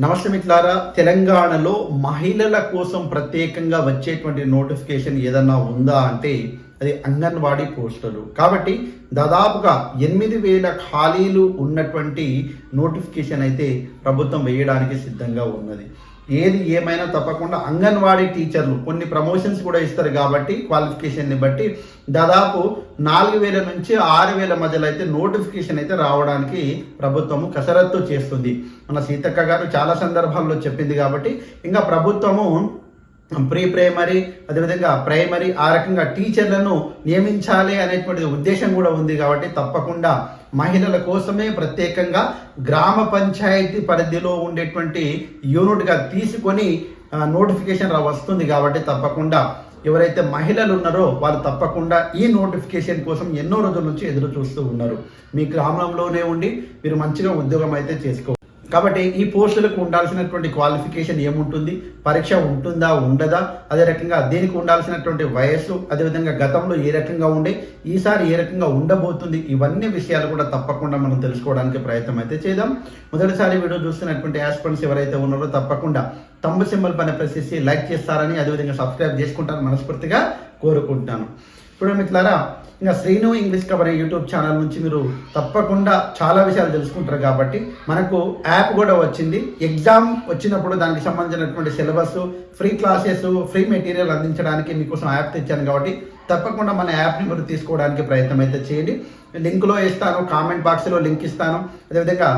నమస్తే మిత్రులారా తెలంగాణలో మహిళల కోసం ప్రత్యేకంగా వచ్చేటువంటి నోటిఫికేషన్ ఏదన్నా ఉందా అంటే అది అంగన్వాడీ పోస్టులు. కాబట్టి దాదాపుగా ఎనిమిది వేల ఖాళీలు ఉన్నటువంటి నోటిఫికేషన్ అయితే ప్రభుత్వం వేయడానికి సిద్ధంగా ఉన్నది. ఏది ఏమైనా తప్పకుండా అంగన్వాడీ టీచర్లు కొన్ని ప్రమోషన్స్ కూడా ఇస్తారు కాబట్టి క్వాలిఫికేషన్ని బట్టి దాదాపు నాలుగు వేల నుంచి ఆరు వేల మధ్యలో అయితే నోటిఫికేషన్ అయితే రావడానికి ప్రభుత్వము కసరత్తు చేస్తుంది. మన సీతక్క గారు చాలా సందర్భాల్లో చెప్పింది కాబట్టి ఇంకా ప్రభుత్వము ప్రీ ప్రైమరీ అదేవిధంగా ప్రైమరీ ఆ రకంగా టీచర్లను నియమించాలి అనేటువంటి ఉద్దేశం కూడా ఉంది కాబట్టి తప్పకుండా మహిళల కోసమే ప్రత్యేకంగా గ్రామ పంచాయతీ పరిధిలో ఉండేటువంటి యూనిట్గా తీసుకొని నోటిఫికేషన్ వస్తుంది కాబట్టి తప్పకుండా. ఎవరైతే మహిళలు ఉన్నారో వాళ్ళు తప్పకుండా ఈ నోటిఫికేషన్ కోసం ఎన్నో రోజుల నుంచి ఎదురు చూస్తూ ఉన్నారు. మీ గ్రామంలోనే ఉండి మీరు మంచిగా ఉద్యోగం అయితే చేసుకో కాబట్టి ఈ పోస్టులకు ఉండాల్సినటువంటి క్వాలిఫికేషన్ ఏముంటుంది? పరీక్ష ఉంటుందా ఉండదా? అదే రకంగా దీనికి ఉండాల్సినటువంటి వయస్సు అదేవిధంగా గతంలో ఏ రకంగా ఉండే ఈసారి ఏ రకంగా ఉండబోతుంది? ఇవన్నీ విషయాలు కూడా తప్పకుండా మనం తెలుసుకోవడానికి ప్రయత్నం అయితే చేద్దాం. మొదటిసారి వీడియో చూస్తున్నటువంటి యాస్పెంట్స్ ఎవరైతే ఉన్నారో తప్పకుండా తమ్ము సింబల్ పైన ప్రెస్ చేసి లైక్ చేస్తారని అదేవిధంగా సబ్స్క్రైబ్ చేసుకుంటారని మనస్ఫూర్తిగా కోరుకుంటాను ఇప్పుడు మిత్రులారా ఇంకా Srinu English cover YouTube channel నుంచి మీరు తప్పకుండా చాలా విషయాలు తెలుసుకుంటారు కాబట్టి మనకు యాప్ కూడా వచ్చింది. ఎగ్జామ్ వచ్చినప్పుడు దానికి సంబంధించినటువంటి syllabus free classes free material అందించడానికి మీకోసం యాప్ తెచ్చాను కాబట్టి తప్పకుండా మన యాప్ని మీరు తీసుకోవడానికి ప్రయత్నం అయితే చేయండి. లింక్లో ఇస్తాను కామెంట్ బాక్స్లో లింక్ ఇస్తాను. అదేవిధంగా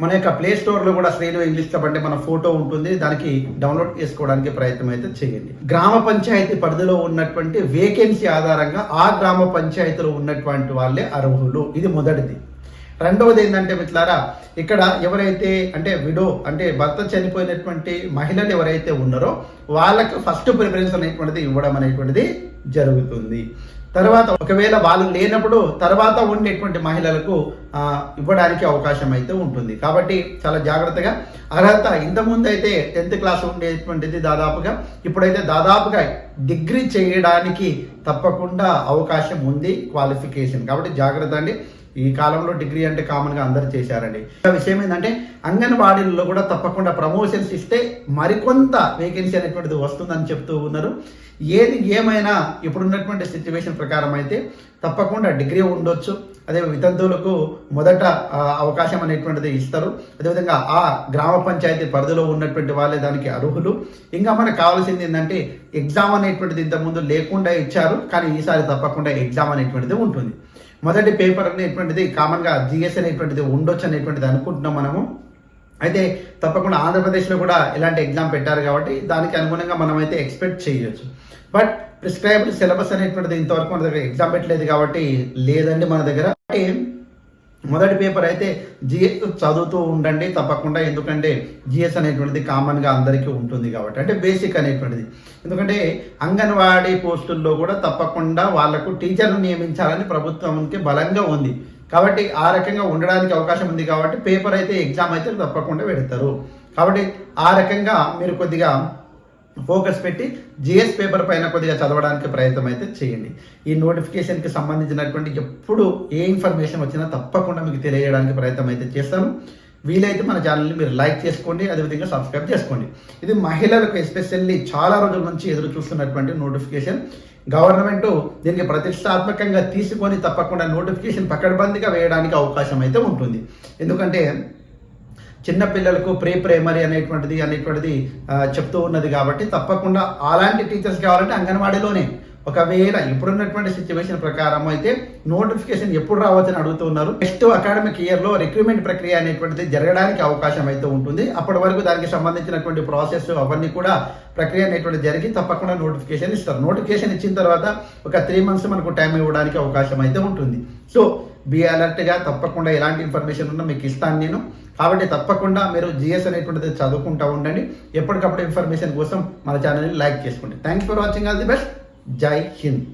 మన యొక్క ప్లే స్టోర్లో కూడా శ్రేణు ఇంగ్లీష్ కాబట్టి మన ఫోటో ఉంటుంది. దానికి డౌన్లోడ్ చేసుకోవడానికి ప్రయత్నం అయితే చేయండి. గ్రామ పంచాయతీ పరిధిలో ఉన్నటువంటి వేకెన్సీ ఆధారంగా ఆ గ్రామ పంచాయతీలో ఉన్నటువంటి వాళ్ళే అర్హులు. ఇది మొదటిది. రెండవది ఏంటంటే మిత్రులారా ఇక్కడ ఎవరైతే అంటే విడో అంటే భర్త చనిపోయినటువంటి మహిళలు ఎవరైతే ఉన్నారో వాళ్ళకి ఫస్ట్ ప్రిఫరెన్స్ అనేటువంటిది ఇవ్వడం అనేటువంటిది జరుగుతుంది. తర్వాత ఒకవేళ వాళ్ళు లేనప్పుడు తర్వాత ఉండేటువంటి మహిళలకు ఇవ్వడానికి అవకాశం అయితే ఉంటుంది. కాబట్టి చాలా జాగ్రత్తగా అర్హత ఇంతకుముందు అయితే టెన్త్ క్లాస్ ఉండేటువంటిది దాదాపుగా ఇప్పుడైతే దాదాపుగా డిగ్రీ చేయడానికి తప్పకుండా అవకాశం ఉంది క్వాలిఫికేషన్ కాబట్టి జాగ్రత్త అండి. ఈ కాలంలో డిగ్రీ అంటే కామన్గా అందరు చేశారండి. విషయం ఏంటంటే అంగన్వాడీల్లో కూడా తప్పకుండా ప్రమోషన్స్ ఇస్తే మరికొంత వేకెన్సీ అనేటువంటిది వస్తుందని చెప్తూ ఉన్నారు. ఏది ఏమైనా ఇప్పుడున్నటువంటి సిచ్యువేషన్ ప్రకారం అయితే తప్పకుండా డిగ్రీ ఉండొచ్చు. అదే వితంతువులకు మొదట అవకాశం అనేటువంటిది ఇస్తారు. అదేవిధంగా ఆ గ్రామ పంచాయతీ పరిధిలో ఉన్నటువంటి వాళ్ళే దానికి అర్హులు. ఇంకా మనకు కావాల్సింది ఏంటంటే ఎగ్జామ్ అనేటువంటిది ఇంతకుముందు లేకుండా ఇచ్చారు. కానీ ఈసారి తప్పకుండా ఎగ్జామ్ అనేటువంటిది ఉంటుంది. మొదటి పేపర్ అనేటువంటిది కామన్గా జిఎస్ అనేటువంటిది ఉండొచ్చు అనేటువంటిది అనుకుంటున్నాం మనము. అయితే తప్పకుండా ఆంధ్రప్రదేశ్లో కూడా ఇలాంటి ఎగ్జామ్ పెట్టారు కాబట్టి దానికి అనుగుణంగా మనం అయితే ఎక్స్పెక్ట్ చేయొచ్చు. బట్ ప్రిస్క్రైబ్డ్ సిలబస్ అనేటువంటిది ఇంతవరకు మన దగ్గర ఎగ్జామ్ పెట్టలేదు కాబట్టి లేదండి మన దగ్గర. మొదటి పేపర్ అయితే జిఎస్ చదువుతూ ఉండండి తప్పకుండా ఎందుకంటే జిఎస్ అనేటువంటిది కామన్గా అందరికీ ఉంటుంది కాబట్టి. అంటే బేసిక్ అనేటువంటిది. ఎందుకంటే అంగన్వాడీ పోస్టుల్లో కూడా తప్పకుండా వాళ్ళకు టీచర్ను నియమించాలని ప్రభుత్వంకి బలంగా ఉంది. కాబట్టి ఆ రకంగా ఉండడానికి అవకాశం ఉంది కాబట్టి పేపర్ అయితే ఎగ్జామ్ అయితే తప్పకుండా పెడతారు. కాబట్టి ఆ రకంగా మీరు కొద్దిగా ఫోకస్ పెట్టి జిఎస్ పేపర్ పైన కొద్దిగా చదవడానికి ప్రయత్నం అయితే చేయండి. ఈ నోటిఫికేషన్కి సంబంధించినటువంటి ఎప్పుడు ఏ ఇన్ఫర్మేషన్ వచ్చినా తప్పకుండా మీకు తెలియజేయడానికి ప్రయత్నం అయితే చేస్తాను. వీలైతే మన ఛానల్ని మీరు లైక్ చేసుకోండి అదేవిధంగా సబ్స్క్రైబ్ చేసుకోండి. ఇది మహిళలకు ఎస్పెషల్లీ చాలా రోజుల నుంచి ఎదురు చూస్తున్నటువంటి నోటిఫికేషన్ గవర్నమెంట్ దీనికి ప్రతిష్టాత్మకంగా తీసుకొని తప్పకుండా నోటిఫికేషన్ పకడ్బందీగా వేయడానికి అవకాశం అయితే ఉంటుంది. ఎందుకంటే చిన్నపిల్లలకు ప్రీ ప్రైమరీ అనేటువంటిది అనేటువంటిది చెప్తూ ఉన్నది కాబట్టి తప్పకుండా అలాంటి టీచర్స్ కావాలంటే అంగన్వాడీలోనే. ఒకవేళ ఇప్పుడున్నటువంటి సిచ్యువేషన్ ప్రకారం అయితే నోటిఫికేషన్ ఎప్పుడు రావచ్చని అడుగుతున్నారు నెక్స్ట్ అకాడమిక్ ఇయర్లో రిక్రూట్మెంట్ ప్రక్రియ అనేటువంటిది జరగడానికి అవకాశం అయితే ఉంటుంది. అప్పటి వరకు దానికి సంబంధించినటువంటి ప్రాసెస్ అవన్నీ కూడా ప్రక్రియ అనేటువంటి జరిగి తప్పకుండా నోటిఫికేషన్ ఇస్తారు. నోటిఫికేషన్ ఇచ్చిన తర్వాత ఒక త్రీ మంత్స్ మనకు టైం ఇవ్వడానికి అవకాశం అయితే ఉంటుంది. సో బీ అలర్ట్గా తప్పకుండా ఎలాంటి ఇన్ఫర్మేషన్ ఉన్నా మీకు ఇస్తాను నేను. కాబట్టి తప్పకుండా మీరు జిఎస్ అనేటువంటిది చదువుకుంటూ ఉండండి. ఎప్పటికప్పుడు ఇన్ఫర్మేషన్ కోసం మన ఛానల్ని లైక్ చేసుకోండి. Thanks for watching all the best జై హింద్